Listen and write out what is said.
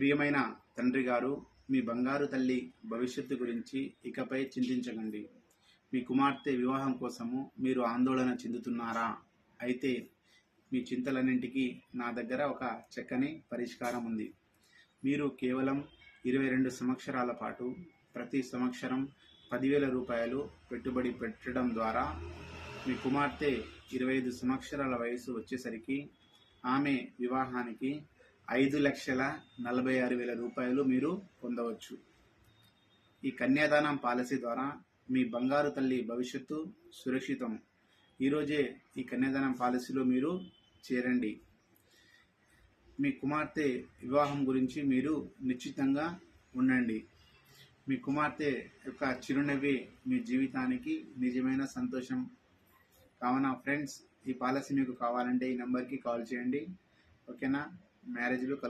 ప్రియమైన తండ్రి గారు మీ బంగారు తల్లి భవిష్యత్తు గురించి ఇకపై చింతించకండి. మీ కుమార్తె వివాహం కోసము మీరు ఆందోళన చెందుతున్నారా? అయితే మీ చింతలన్నింటికీ నా దగ్గర ఒక చక్కని పరిష్కారం ఉంది. మీరు కేవలం ఇరవై రెండు సంవత్సరాల పాటు ప్రతి సంవత్సరం పదివేల రూపాయలు పెట్టుబడి పెట్టడం ద్వారా మీ కుమార్తె ఇరవై ఐదు సంవత్సరాల వయసు వచ్చేసరికి ఆమె వివాహానికి ఐదు లక్షల నలభై ఆరు వేల రూపాయలు మీరు పొందవచ్చు. ఈ కన్యాదానం పాలసీ ద్వారా మీ బంగారు తల్లి భవిష్యత్తు సురక్షితం. ఈరోజే ఈ కన్యాదానం పాలసీలో మీరు చేరండి. మీ కుమార్తె వివాహం గురించి మీరు నిశ్చితంగా ఉండండి. మీ కుమార్తె యొక్క చిరునవ్వి మీ జీవితానికి నిజమైన సంతోషం. కావున ఫ్రెండ్స్ ఈ పాలసీ మీకు కావాలంటే ఈ నెంబర్కి కాల్ చేయండి. ఓకేనా? మ్యారేజ్లో కలు